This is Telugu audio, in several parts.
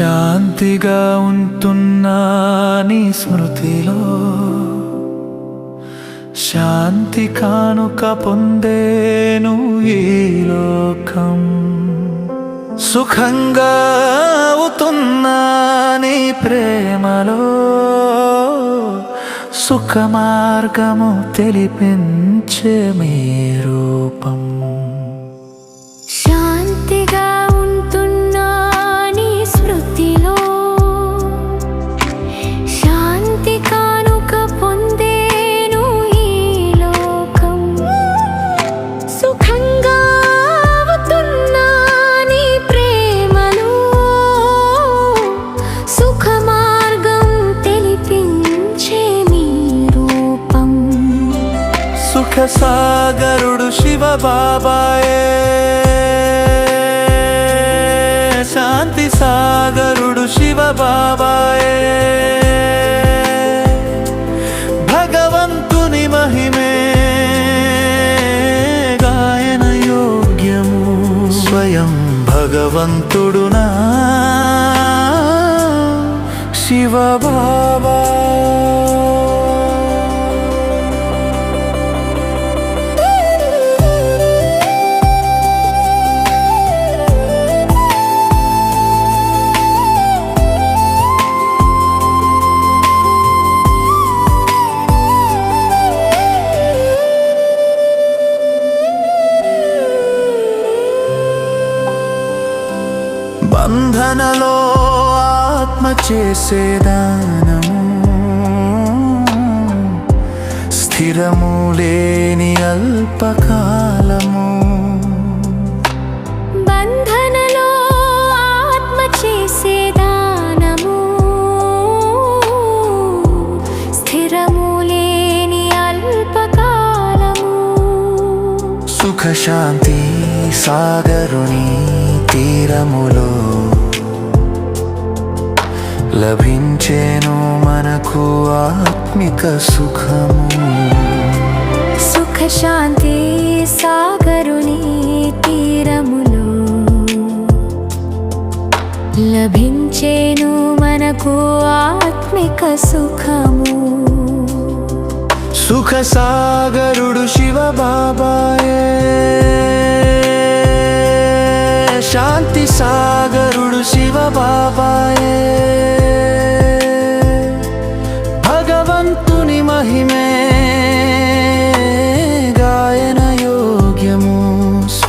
శాంతిగా ఉంటున్నా నీ స్మృతిలో. శాంతి కానుక పొందేను ఈ లోకం. సుఖంగా అవుతున్నా నీ ప్రేమలో. సుఖ మార్గము తెలిపించే మీ రూపం. శాంతిగా సుఖ సాగరుడు శివ బాబాయే. శాంతి సాగరుడు శివ బాబాయే. భగవంతుని మహిమే గాయన యోగ్యము. స్వయం భగవంతుడునా శివ బాబా. బంధనలో ఆత్మ చేసేదానము స్థిరము లేని అల్పకాలము. బంధనలో ఆత్మ చేసే దానము. స్థిరము లేని అల్పకాలము. సుఖ శాంతి సాగరుని తీరములో లభించేను మనకు ఆత్మిక సుఖము. సుఖ శాంతి సాగరుని తీరములో. లభించేను మనకు ఆత్మిక సుఖము. సుఖ సాగరుడు శివ బాబాయే శాంతి సాగరుడు శివ బాబాయే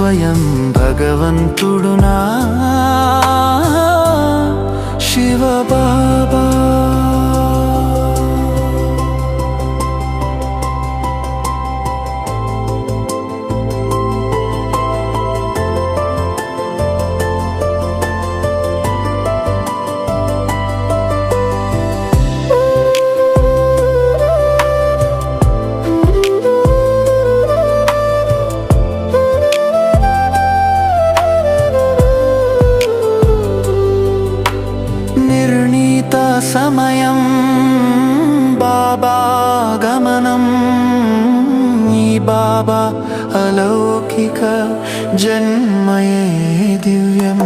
స్వయం భగవంతుడునా? శివ బాబా గమనం. ఈ బాబా అలౌకిక జన్మయే దివ్యం.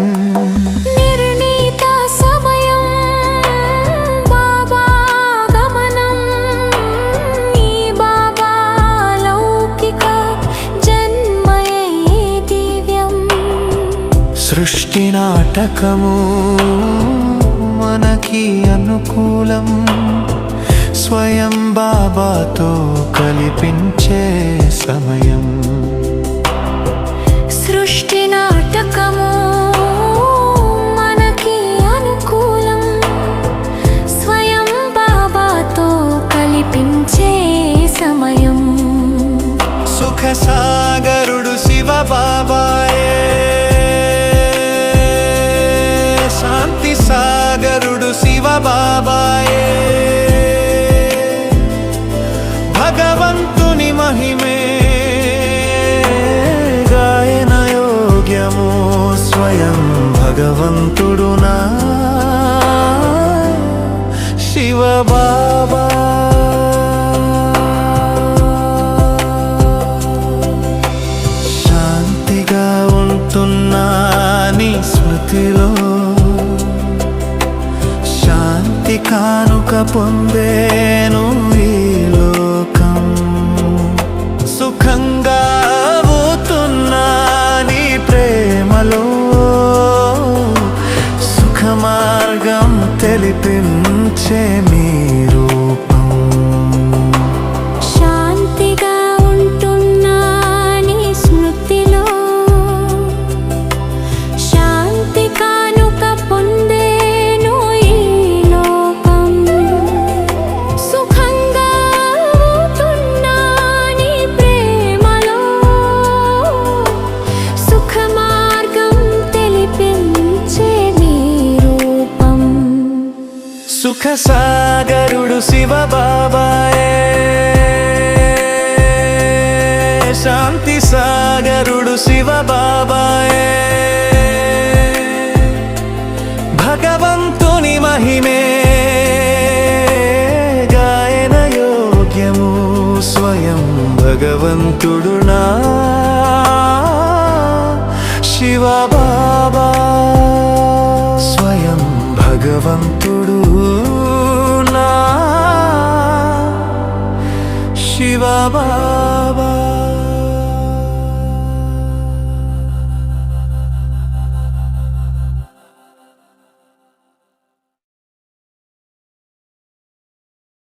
సృష్టి నాటకము మనకి అనుకూలం. స్వయం బాబాతో కల్పించే సమయం. పొందేను ఈ లోకం. సుఖంగా అవుతున్నా నీ ప్రేమలో. సుఖ మార్గం తెలిపించే సుఖ సాగరుడు శివ బాబాయే శాంతి సాగరుడు శివ బాబాయే భగవంతుని మహిమే గాయన యోగ్యము స్వయం భగవంతుడు నా శివ బాబా స్వయం భగవంతు నా శివ బాబా